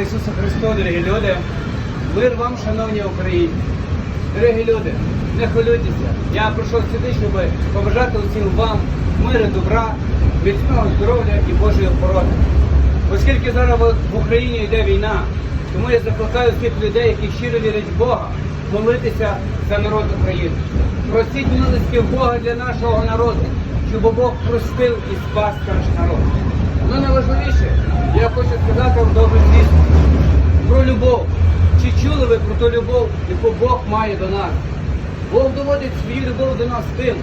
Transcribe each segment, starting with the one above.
Христу, дорогі люди. Мир вам, шановні українці. Дорогі люди, не хвилюйтеся. Я прийшов сюди, щоб побажати усім вам миру, добра, міцного здоров'я і Божої охорони. Оскільки зараз в Україні йде війна, тому я закликаю всіх людей, які щиро вірять в Бога, молитися за народ України. Просіть милості Бога для нашого народу, щоб Бог простив і спас наш народ. Ну найважливіше, я хочу сказати вам добру звістку про любов. Чи чули ви про ту любов, яку Бог має до нас? Бог доводить свою любов до нас тим,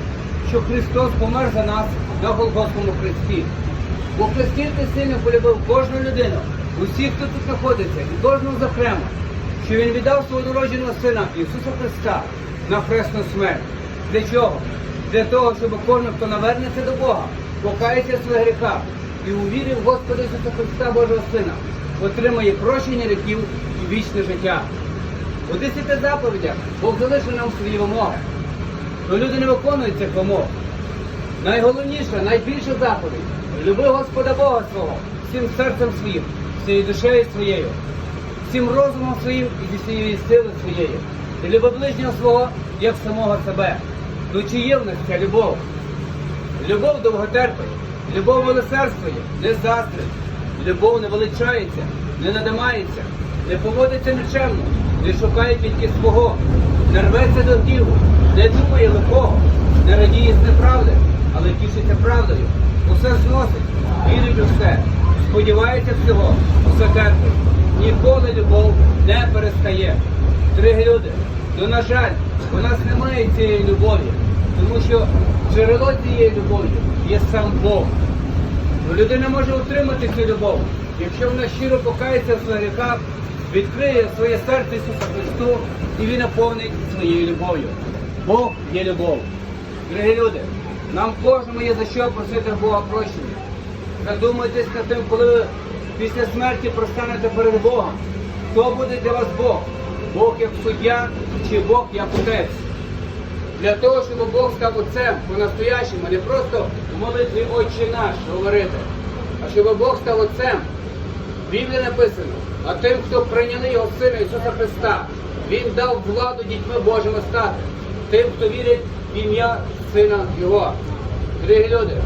що Христос помер за нас на Голгофському хресті. Бо настільки сильно полюбив кожну людину, усіх, хто тут знаходиться, і кожного зокрема, що Він віддав свого народженого Сина Ісуса Христа на хресну смерть. Для чого? Для того, щоб кожен, хто навернеться до Бога, покається в своїх гріхах і увірив в Господа Ісуса Христа Божого Сина, отримає прощення гріхів і вічне життя. У десяти заповідях Бог залишив нам свої вимоги. Но люди не виконують цих вимог. Найголовніша, найбільша заповідь люби Господа Бога свого всім серцем своїм, всією душею своєю, всім розумом своїм і зі всієї сили своєї. І люби ближнього свого, як самого себе. Ну чи є в нас ця любов? Любов довготерпить, любов милосердствує, не заздрить, любов не величається, не надимається, не поводиться нечемно, не шукає тільки свого, не рветься до гніву, не думає лихого, не радіє з неправди, але тішиться правдою. Усе зносить, вірить у все, сподівається всього, усе терпить. Ніколи любов не перестає. Дорогі люди, ну на жаль, у нас немає цієї любові, тому що джерело цієї любові є сам Бог. Ну, людина може отримати цю любов, якщо вона щиро покається в своїх гріхах, відкриє своє серце Ісуса Христу і він наповнить своєю любов'ю. Бог є любов. Дорогі люди, нам кожному є за що просити Бога прощення. Задумайтесь над тим, коли ви після смерті простанете перед Богом. Хто буде для вас Бог? Бог як суддя чи Бог як отець? Для того, щоб Бог став отцем по-настоящему, не просто в молитві Отче наш говорити, а щоб Бог став отцем. В Біблії написано, а тим, хто прийняли його Сина Ісуса Христа, Він дав владу дітьми Божими стати, тим, хто вірить в ім'я Сина Його. Дорогі люди,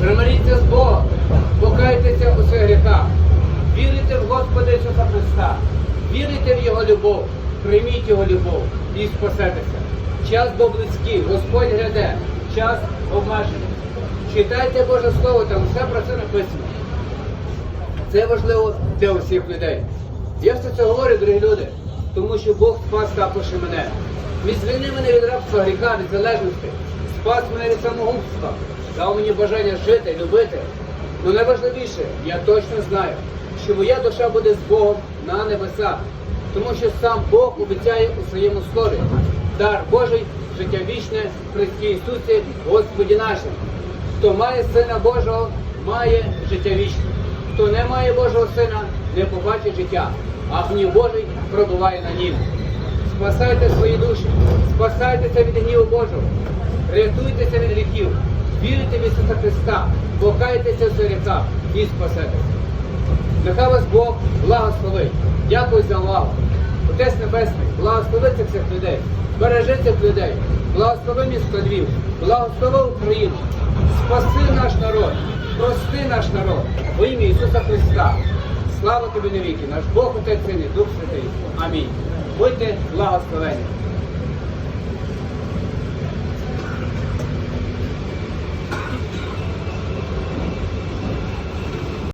примиріться з Богом, покайтеся у своїх гріхах, вірите в Господа Ісуса Христа, вірите в Його любов, прийміть Його любов і спасетеся. Час був близький, Господь гляде, час обмежений. Читайте Боже Слово, там все про це написано. Це важливо для усіх людей. Я все це говорю, дорогі люди, тому що Бог спас також мене. Він звільнив мене від рабства гріха, від залежності, спас мене від самогубства, дав мені бажання жити, любити. Ну найважливіше, я точно знаю, що моя душа буде з Богом на небесах, тому що сам Бог обіцяє у своєму слові дар Божий, життя вічне в Христі Ісусі, Господі нашим. Хто має Сина Божого, має життя вічне. Хто не має Божого Сина, не побачить життя, а гнів Божий пробуває на нім. Спасайте свої душі, спасайтеся від гніву Божого, рятуйтеся від гріхів, вірите в Ісуса Христа, покайтеся в своїх і спасетеся. Нехай вас Бог благословить. Дякую за увагу. Отець Небесний, благослови цих всіх людей, бережи цих людей, благослови місто Львів, благослови Україну, спаси наш народ, прости наш народ во ім'я Ісуса Христа. Слава тобі навіки, наш Бог Отець Син і Дух Святий. Амінь. Будьте благословені.